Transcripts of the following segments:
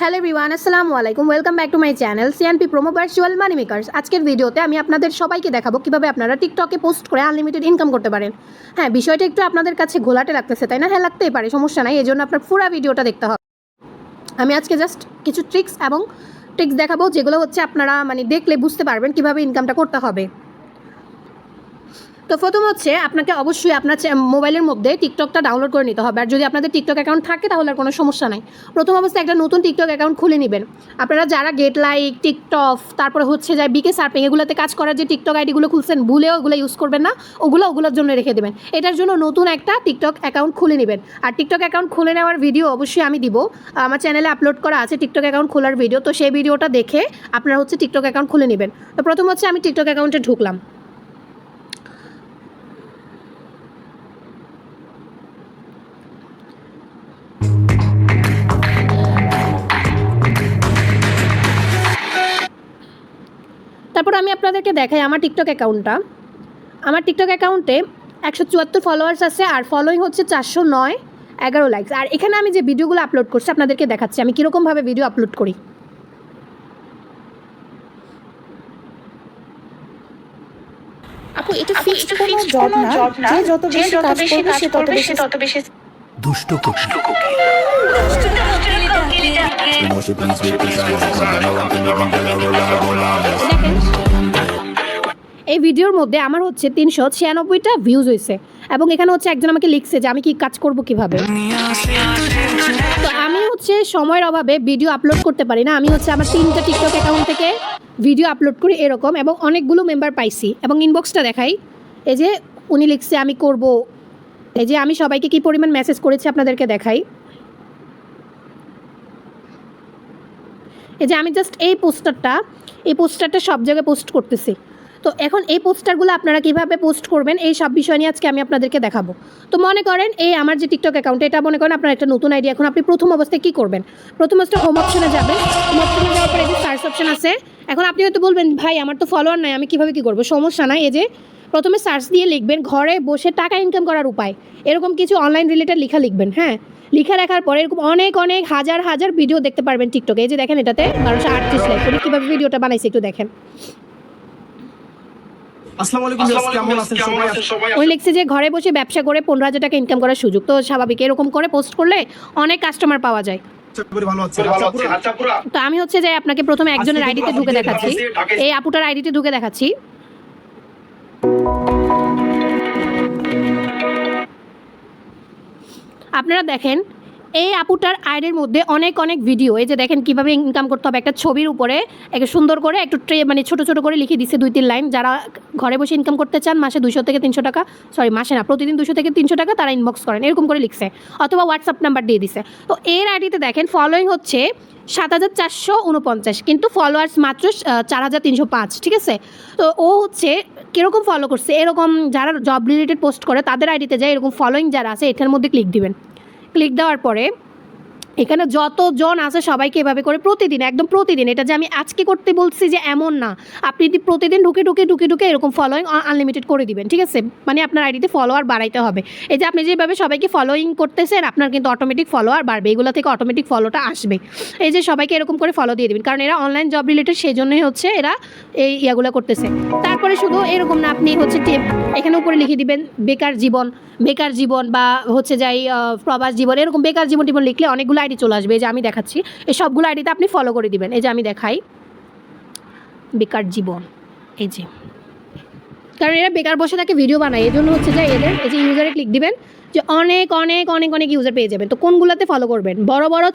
Hello everyone আসসালামু আলাইকুম welcome back to my channel CNP promo virtual money makers আজকের ভিডিওতে আমি আপনাদের সবাইকে দেখাবো কীভাবে আপনারা টিকটকে পোস্ট করে আনলিমিটেড ইনকাম করতে পারেন। হ্যাঁ বিষয়টা একটু আপনাদের কাছে ঘোলাটে লাগতেছে, তাই না? হ্যাঁ লাগতেই পারে, সমস্যা নাই এই জন্য আপনার পুরো ভিডিওটা দেখতে হবে। আমি আজকে জাস্ট কিছু ট্রিক্স এবং ট্রিক্স দেখাবো, যেগুলো হচ্ছে আপনারা মানে দেখলে বুঝতে পারবেন কীভাবে ইনকামটা করতে হবে। তো প্রথম হচ্ছে আপনাকে অবশ্যই আপনার মোবাইলের মধ্যে টিকটকটা ডাউনলোড করে নিতে হবে। আর যদি আপনাদের টিকটক অ্যাকাউন্ট থাকে, তাহলে আর কোনো সমস্যা নাই। প্রথম অবস্থায় একটা নতুন টিকটক অ্যাকাউন্ট খুলে নেবেন। আপনারা যারা গেট লাইক টিকটক তারপরে হচ্ছে যায় বিকে সার্পিং এগুলোতে কাজ করার যে টিকটক আইডিগুলো খুলছেন, ভুলেও ওগুলো ইউজ করবেন না। ওগুলো ওগুলোর জন্য রেখে দেবেন। এটার জন্য নতুন একটা টিকটক অ্যাকাউন্ট খুলে নেবেন। আর টিকটক অ্যাকাউন্ট খুলে নেওয়ার ভিডিও অবশ্যই আমি দিব। আমার চ্যানেলে আপলোড করা আছে টিকটক অ্যাকাউন্ট খোলার ভিডিও তো সেই ভিডিওটা দেখে আপনারা হচ্ছে টিকটক অ্যাকাউন্ট খুলে নেবেন। তো প্রথম হচ্ছে আমি টিকটক অ্যাকাউন্টে ঢুকলাম। আমি আপনাদেরকে দেখাই আমার টিকটক অ্যাকাউন্টটা আমার টিকটক অ্যাকাউন্টে একশো চুয়াত্তর ফলোয়ার্স আছে আর ফলোয়িং হচ্ছে চারশো নয় এগারো লাইকস আর এখানে আমি যে ভিডিওগুলো আপলোড করছি আপনাদেরকে দেখাচ্ছি। আমি কীরকমভাবে ভিডিও আপলোড করি? আপু এটা ফিক্সড কোনো জব না। যে যত বেশি কাজ করবে সে তত বেশি দুষ্ট কুকি। দেখেন এই ভিডিওর মধ্যে আমার হচ্ছে তিনশো ছিয়ানব্বইটা ভিউজ হয়েছে, এবং এখানে হচ্ছে একজন আমাকে লিখছে যে আমি কি কাজ করব কীভাবে। তো আমি হচ্ছে সময়ের অভাবে ভিডিও আপলোড করতে পারি না, আমি হচ্ছে আমার তিনটা টিকটক অ্যাকাউন্ট থেকে ভিডিও আপলোড করি এরকম, এবং অনেকগুলো মেম্বার পাইছি, এবং ইনবক্সটা দেখাই। এই যে উনি লিখছে, আমি করব। এই যে আমি সবাইকে কি পরিমাণ মেসেজ করেছি আপনাদেরকে দেখাই। এই যে আমি জাস্ট এই পোস্টারটা এই পোস্টারটা সব জায়গায় পোস্ট করতেছি। তো এখন এই পোস্টারগুলো আপনারা কীভাবে পোস্ট করবেন, এই সব বিষয় নিয়ে আজকে আমি আপনাদেরকে দেখাবো। তো মনে করেন এই আমার যে টিকটক অ্যাকাউন্ট এটা মনে করেন আপনার একটা নতুন আইডিয়া এখন আপনি প্রথম অবস্থায় কী করবেন? প্রথম অবস্থায় হোম অপশনে যাবেন। হোম অপশনে যাওয়ার পরে যে সার্চ অপশন আছে, এখন আপনি হয়তো বলবেন, ভাই, আমার তো ফলোয়ার নাই, আমি কীভাবে কী করব? সমস্যা নাই, এই যে প্রথমে সার্চ দিয়ে লিখবেন, ঘরে বসে টাকা ইনকাম করার উপায়। এরকম কিছু অনলাইন রিলেটেড লেখা লিখবেন হ্যাঁ? লিখে রাখার পরে এরকম অনেক অনেক হাজার হাজার ভিডিও দেখতে পারবেন টিকটকে এই যে দেখেন এটাতে বারোশো আটত্রিশ লাইক উনি কীভাবে ভিডিওটা বানাইছে একটু দেখেন। আসসালামু আলাইকুম ভিউয়ার্স, কেমন আছেন? সবাই উনি লিখছে যে ঘরে বসে ব্যবসা করে পনেরো হাজার টাকা ইনকাম করার সুযোগ। তো স্বাভাবিক এরকম করে পোস্ট করলে অনেক কাস্টমার পাওয়া যায়। আচ্ছা, আচ্ছা পুরা। তো আমি হচ্ছে যে আপনাকে প্রথমে একজনের আইডিতে ঢুকে দেখাচ্ছি। এই আপুটার আইডিতে ঢুকে দেখাচ্ছি। আপনারা দেখেন, এই আপুটার আইডির মধ্যে অনেক অনেক ভিডিও এই যে দেখেন কীভাবে ইনকাম করতে হবে একটা ছবির উপরে একটা সুন্দর করে একটু ট্রে মানে ছোট ছোট করে লিখে দিচ্ছে দুই তিন লাইন। যারা ঘরে বসে ইনকাম করতে চান, মাসে দুশো থেকে তিনশো টাকা সরি মাসে না, প্রতিদিন দুশো থেকে তিনশো টাকা তারা ইনবক্স করেন। এরকম করে লিখছে, অথবা হোয়াটসঅ্যাপ নাম্বার দিয়ে দিছে। তো এর আইডিতে দেখেন ফলোয়িং হচ্ছে সাত হাজার চারশো উনপঞ্চাশ, কিন্তু ফলোয়ার্স মাত্র চার হাজার তিনশো পাঁচ, ঠিক আছে? তো ও হচ্ছে কীরকম ফলো করছে? এরকম যারা জব রিলেটেড পোস্ট করে, তাদের আইডিতে যায়, এরকম ফলোয়িং যারা আছে, এটার মধ্যে ক্লিক দিবেন। ক্লিক দেওয়ার পরে এখানে যতজন আছে সবাইকে এভাবে করে প্রতিদিন, একদম প্রতিদিন, এটা যে আমি আজকে করতে বলছি যে এমন না, আপনি যদি প্রতিদিন ঢুকে ঢুকে ঢুকে ঢুকে এরকম ফলোয়িং আনলিমিটেড করে দিবেন, ঠিক আছে? মানে আপনার আইডিতে ফলোয়ার বাড়াইতে হবে। এই যে আপনি যেভাবে সবাইকে ফলোয়িং করতেছেন, আপনার কিন্তু অটোমেটিক ফলোয়ার বাড়বে, এগুলো থেকে অটোমেটিক ফলোটা আসবে। এই যে সবাইকে এরকম করে ফলো দিয়ে দিবেন, কারণ এরা অনলাইন জব রিলেটেড সেই জন্যই হচ্ছে এরা এই ইয়াগুলো করতেছে। তারপরে শুধু এরকম না, আপনি হচ্ছে এখানে উপরে লিখে দিবেন, বেকার জীবন বেকার জীবন বা হচ্ছে যাই প্রবাস জীবন, এরকম বেকার জীবন টিবন লিখলে অনেকগুলো আইডি চলে আসবে, এই যে আমি দেখাচ্ছি, এই সবগুলো আইডিতে আপনি ফলো করে দিবেন, এই যে আমি দেখাই, বেকার জীবন, এই যে। কারণ এরা বেকার বসে থাকে ভিডিও বানায় এই জন্য হচ্ছে যে এদের এই যে ইউজারে ক্লিক দিবেন, যে অনেক অনেক অনেক অনেক ইউজার পেয়ে যাবেন। তো কোনগুলোতে ফলো করবেন? বড় বড়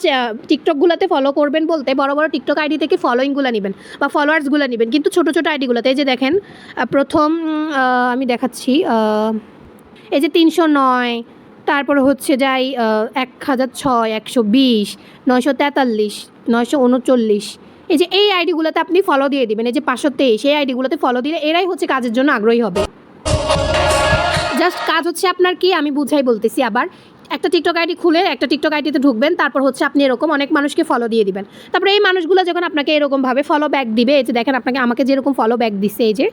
টিকটকগুলোতে ফলো করবেন বলতে বড় বড় টিকটক আইডি থেকে ফলোয়িংগুলো নেবেন বা ফলোয়ার্সগুলো নেবেন। কিন্তু ছোটো ছোটো আইডিগুলোতে এই যে দেখেন প্রথম আমি দেখাচ্ছি এই যে তিনশো নয়, তারপরে হচ্ছে যাই এক হাজার ছয়, একশো বিশ, নয়শো তেতাল্লিশ, নয়শো উনচল্লিশ এই যে এই আইডিগুলোতে আপনি ফলো দিয়ে দিবেন, এই যে পাঁচশো তেইশ, এই আইডিগুলোতে ফলো দিলে এরাই হচ্ছে কাজের জন্য আগ্রহী হবে। জাস্ট কাজ হচ্ছে আপনার কি? আমি বুঝাই বলতেছি আবার। একটা টিকটক আইডি খুলে একটা টিকটক আইডিতে ঢুকবেন, তারপর হচ্ছে আপনি এরকম অনেক মানুষকে ফলো দিয়ে দিবেন। তারপরে এই মানুষগুলো যখন আপনাকে এরকমভাবে ফলো ব্যাক দিবে, এই যে দেখেন আপনাকে, আমাকে যেরকম ফলো ব্যাক দিচ্ছে এই যে,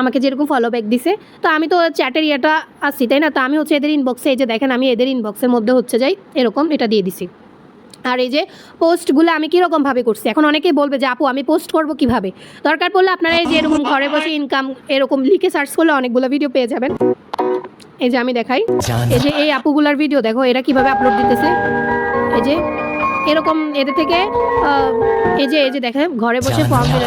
আমাকে যেরকম ফলো ব্যাক দিছে, তো আমি তো চ্যাটের ইয়েটা আসছি তাই না? তো আমি হচ্ছে এদের ইনবক্সে এই যে দেখেন, আমি এদের ইনবক্সের মধ্যে হচ্ছে যাই, এরকম এটা দিয়ে দিছি। আর এই যে পোস্টগুলো আমি কীরকমভাবে করছি? এখন অনেকেই বলবে যে আপু আমি পোস্ট করব কীভাবে? দরকার পড়লে আপনারা এই যে এরকম ঘরে বসে ইনকাম এরকম লিখে সার্চ করলে অনেকগুলো ভিডিও পেয়ে যাবেন। এই যে আমি দেখাই। এই যে এই আপুগুলার ভিডিও দেখো এরা কীভাবে আপলোড দিতেছে। এই যে এরকম এদের থেকে এই যে এই যে দেখেন ঘরে বসে ফর্ম ফিল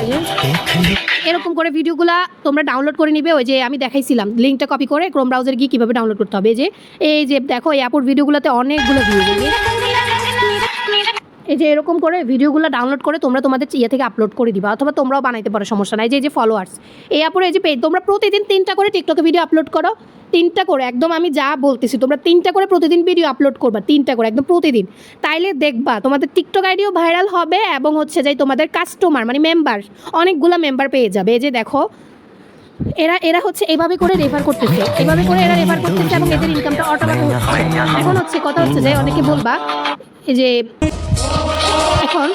এরকম করে ভিডিওগুলা তোমরা ডাউনলোড করে নিবে। ওই যে আমি দেখাইছিলাম লিঙ্কটা কপি করে ক্রোম ব্রাউজারে গিয়ে কীভাবে ডাউনলোড করতে হবে। এই যে এই যে দেখো এই আপুর ভিডিওগুলোতে অনেকগুলো ভিউ এই যে এরকম করে ভিডিওগুলো ডাউনলোড করে তোমরা তোমাদের ইয়ে থেকে আপলোড করে দিবা, অথবা তোমরাও বানাইতে পারো, সমস্যা নাই। যে যে ফলোয়ার্স এই আপুর এই যে পেজ তোমরা প্রতিদিন তিনটা করে টিকটকে ভিডিও আপলোড করো, তিনটা করে, একদম আমি যা বলতেছি, তোমরা তিনটা করে প্রতিদিন ভিডিও আপলোড করবা, তিনটা করে, একদম প্রতিদিন। তাইলে দেখবা, তোমাদের টিকটক আইডিও ভাইরাল হবে এবং হচ্ছে যে তোমাদের কাস্টমার মানে মেম্বার অনেকগুলো মেম্বার পেয়ে যাবে। এই যে দেখো এরা এরা হচ্ছে এভাবে করে রেফার করতেছে। এভাবে করে এরা রেফার করতেছে এবং এদের ইনকামটা অটোমেটিক হচ্ছে। এখন হচ্ছে, কথা হচ্ছে যে অনেকে বলবা যে এখন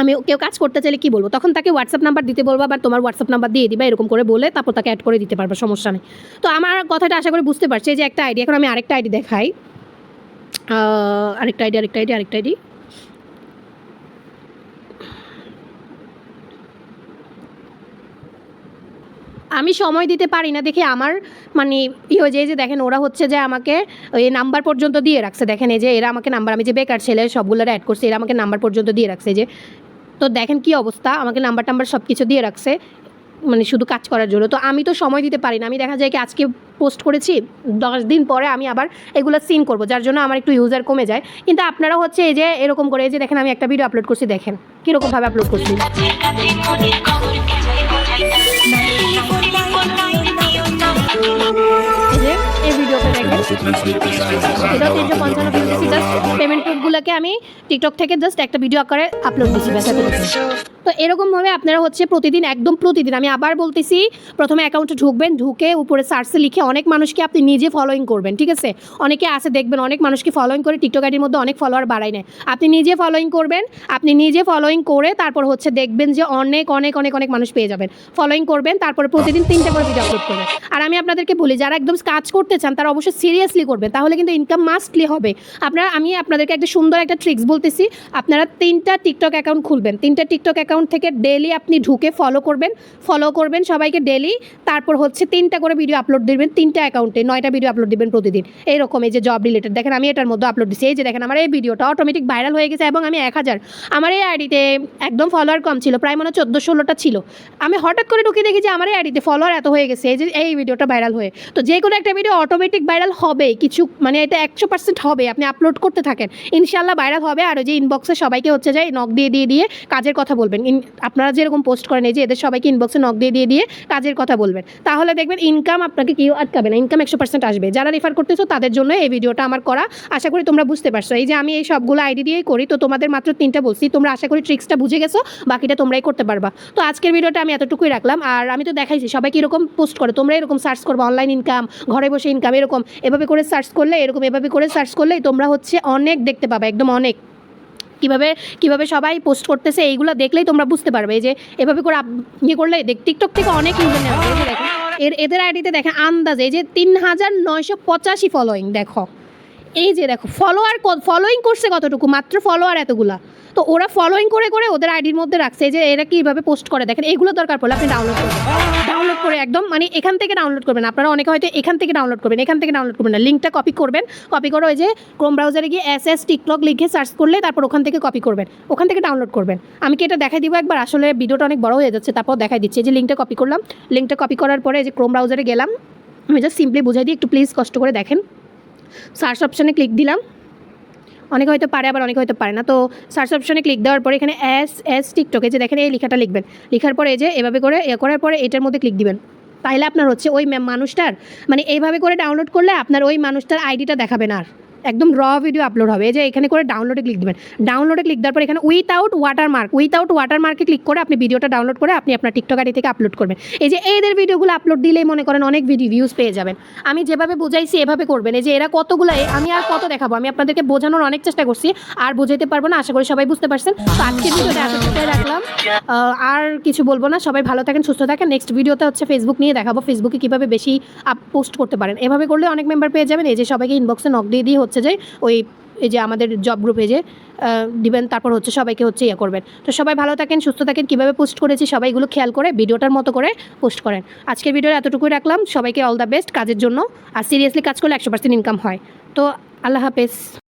আমি কেউ কাজ করতে চাইলে কি বলব? তখন তাকে হোয়াটসঅ্যাপ নাম্বার দিতে বলবা বা তোমার হোয়াটসঅ্যাপ নাম্বার দিয়ে দিবা, এরকম করে বলে তারপর তাকে অ্যাড করে দিতে পারবা, সমস্যা নেই। তো আমার কথাটা আশা করি বুঝতে পারছি যে একটা আইডি এখন আমি আরেকটা আইডি দেখাই। আরেকটা আইডি আরেকটা আইডি আরেকটা আইডি আমি সময় দিতে পারি না। দেখে আমার মানে ই হয়ে যায় এই যে, দেখেন ওরা হচ্ছে যে আমাকে এই নাম্বার পর্যন্ত দিয়ে রাখছে। দেখেন এই যে এরা আমাকে নাম্বার আমি যে বেকার ছেলে, সবগুলোর অ্যাড করছে, এরা আমাকে নাম্বার পর্যন্ত দিয়ে রাখছে যে। তো দেখেন কি অবস্থা, আমাকে নাম্বার টাম্বার সব কিছু দিয়ে রাখছে মানে শুধু কাজ করার জন্য। তো আমি তো সময় দিতে পারি না, আমি দেখা যায় কি আজকে পোস্ট করেছি, দশ দিন পরে আমি আবার এগুলো সিন করব, যার জন্য আমার একটু ইউজার কমে যায়। কিন্তু আপনারা হচ্ছে এই যে এরকম করে এই যে দেখেন আমি একটা ভিডিও আপলোড করছি, দেখেন কীরকমভাবে আপলোড করছি। তিনশো পঞ্চান্ন পেমেন্ট প্রুফগুলোকে আমি টিকটক থেকে জাস্ট একটা ভিডিও আকারে আপলোড দিচ্ছি। তো এরকমভাবে আপনারা হচ্ছে প্রতিদিন, একদম প্রতিদিন, আমি আবার বলতেছি, প্রথমে অ্যাকাউন্টে ঢুকবেন, ঢুকে উপরে সার্চে লিখে অনেক মানুষকে আপনি নিজে ফলোইং করবেন, ঠিক আছে? অনেকে আছে দেখবেন, অনেক মানুষকে ফলোইং করে টিকটক আইডির মধ্যে অনেক ফলোয়ার বাড়ায় নেয়। আপনি নিজে ফলোয়িং করবেন, আপনি নিজে ফলোয়িং করে তারপর হচ্ছে দেখবেন যে অনেক অনেক অনেক অনেক মানুষ পেয়ে যাবেন। ফলোয়িং করবেন, তারপরে প্রতিদিন তিনটে করে ভিডিও আপলোড করবেন। আর আমি আপনাদেরকে বলি, যারা একদম কাজ করতে চান, তারা অবশ্যই সিরিয়াসলি করবেন, তাহলে কিন্তু ইনকাম মাস্টলি হবে। আপনারা, আমি আপনাদেরকে একটা সুন্দর একটা ট্রিক্স বলতেছি, আপনারা তিনটা টিকটক অ্যাকাউন্ট খুলবেন, তিনটা টিকটক অ্যাকাউন্ট থেকে ডেলি আপনি ঢুকে ফলো করবেন ফলো করবেন সবাইকে ডেলি তারপর হচ্ছে তিনটা করে ভিডিও আপলোড দিবেন, তিনটা অ্যাকাউন্টে নয়টা ভিডিও আপলোড দিবেন প্রতিদিন। এইরকম এই যে জব রিলেটেড দেখেন আমি এটার মধ্যে আপলোড দিচ্ছি এই যে দেখেন আমার এই ভিডিওটা অটোমেটিক ভাইরাল হয়ে গেছে এবং আমি এক হাজার। আমার এই আইডিতে একদম ফলোয়ার কম ছিল, প্রায় মনে চোদ্দ ষোলোটা ছিল। আমি হঠাৎ করে ঢুকে দেখি যে আমার এই আইডিতে ফলোয়ার এত হয়ে গেছে, এই যে এই ভিডিওটা ভাইরাল হয়ে। তো যে কোনো একটা ভিডিও অটোমেটিক ভাইরাল হবে কিছু মানে এটা একশো পার্সেন্ট হবে, আপনি আপলোড করতে থাকেন। ইনশাল্লাহ ভাইরাল হবে, আর ওই যে ইনবক্সে সবাইকে হচ্ছে যায় নক দিয়ে দিয়ে দিয়ে কাজের কথা বলবেন। আপনারা যেরকম পোস্ট করেন, এই যে এদের সবাইকে ইনবক্সে নক দিয়ে দিয়ে দিয়ে কাজের কথা বলবেন। তাহলে দেখবেন ইনকাম আপনাকে কেউ আটকাবে না ইনকাম একশো পার্সেন্ট আসবে। যারা রেফার করতেছো, তাদের জন্য এই ভিডিওটা আমার করা। আশা করি তোমরা বুঝতে পারছ। এই যে আমি এই সবগুলো আইডি দিয়েই করি, তো তোমাদের মাত্র তিনটা বলছি। তোমরা আশা করি ট্রিক্সটা বুঝে গেছো, বাকিটা তোমরাই করতে পারবা। তো আজকের ভিডিওটা আমি এতটুকুই রাখলাম। আর আমি তো দেখাইছি, সবাই কীরকম পোস্ট করে? তোমরা এরকম সার্চ করবে অনলাইন ইনকাম ঘরে বসে ইনকাম এরকম। এভাবে করে সার্চ করলে, এরকম এভাবে করে সার্চ করলেই তোমরা হচ্ছে অনেক দেখতে পাবে, একদম অনেক। কীভাবে, কীভাবে সবাই পোস্ট করতেছে, এইগুলো দেখলেই তোমরা বুঝতে পারবে। যে, এভাবে করে ইয়ে করলে দেখ টিকটক থেকে অনেক ইউজার দেখো। এর এদের আইডিতে দেখে আন্দাজে যে তিন হাজার নয়শো পঁচাশি ফলোয়িং দেখো। এই যে দেখো ফলোয়ার ফলোয়িং করছে কতটুকু? মাত্র ফলোয়ার এতগুলা। তো ওরা ফলোয়িং করে করে ওদের আইডির মধ্যে রাখছে। এই যে এরা কীভাবে পোস্ট করে? দেখেন, এগুলো দরকার পড়লে আপনি ডাউনলোড করবেন। ডাউনলোড করে একদম মানে এখান থেকে ডাউনলোড করবেন। আপনারা অনেকে হয়তো এখান থেকে ডাউনলোড করবেন, এখান থেকে ডাউনলোড করবেন না। লিঙ্কটা কপি করবেন। কপি করে ওই যে ক্রোম ব্রাউজারে গিয়ে এস এস টিকটক লিখে সার্চ করলে তারপর ওখান থেকে কপি করবেন। ওখান থেকে ডাউনলোড করবেন। আমি কি এটা দেখাই দিব একবার? আসলে ভিডিওটা অনেক বড় হয়ে যাচ্ছে, তারপর দেখাই দিচ্ছি। যে লিঙ্কটা কপি করলাম। লিঙ্কটা কপি করার পরে যে ক্রোম ব্রাউজারে গেলাম। আমি জাস্ট সিম্পলি বুঝাই দিই, একটু প্লিজ কষ্ট করে দেখেন। সার্চ অপশানে ক্লিক দিলাম। অনেকে হয়তো পারে, আবার অনেকে হয়তো পারে না। তো সার্চ অপশনে ক্লিক দেওয়ার পরে এখানে এস এস টিকটকে যে দেখেন এই লেখাটা লিখবেন। লেখার পরে যে এভাবে করে, এ করার পরে এটার মধ্যে ক্লিক দিবেন। তাহলে আপনার হচ্ছে ওই মানুষটার মানে এইভাবে করে ডাউনলোড করলে আপনার ওই মানুষটার আইডিটা দেখাবেন আর। একদম র ভিডিও আপলোড হবে। এই যে এখানে করে ডাউনলোডে ক্লিক দেবেন। ডাউনলোডে ক্লিক দেওয়ার পর এখানে উইথাউট ওয়াটারমার্ক উইথাউট ওয়াটারমার্কে ক্লিক করে আপনি ভিডিওটা ডাউনলোড করে আপনি আপনার টিকটক আইডি থেকে আপলোড করবেন। এই যে এদের ভিডিওগুলো আপলোড দিলেই মনে করেন অনেক ভিডিও ভিউজ পেয়ে যাবেন। আমি যেভাবে বোঝাইছি এভাবে করবেন। এই যে এরা কতগুলো আমি আর কত দেখাবো? আমি আপনাদেরকে বোঝানোর অনেক চেষ্টা করছি, আর বুঝাইতে পারব না। আশা করি সবাই বুঝতে পারছেন। তো আজকের ভিডিওটা এতটুকুই রাখলাম। আর কিছু বলব না। সবাই ভালো থাকেন, সুস্থ থাকেন। নেক্সট ভিডিওতে হচ্ছে ফেসবুক নিয়ে দেখাবো। ফেসবুকে কীভাবে বেশি আপ পোস্ট করতে পারেন। এভাবে করলে অনেক মেম্বার পেয়ে যাবেন। এই যে সবাইকে ইনবক্সে নক দিয়ে দিয়ে হচ্ছে যে ওই এই যে আমাদের জব গ্রুপে যে দিবেন, তারপর হচ্ছে সবাইকে হচ্ছে ইয়ে করবেন। তো সবাই ভালো থাকেন, সুস্থ থাকেন, কীভাবে পোস্ট করেছি সবাই এগুলো খেয়াল করে ভিডিওটার মতো করে পোস্ট করেন। আজকের ভিডিও এতটুকুই রাখলাম, সবাইকে অল দ্য বেস্ট কাজের জন্য। আর সিরিয়াসলি কাজ করলে একশো পার্সেন্ট ইনকাম হয়। তো আল্লাহ হাফেজ।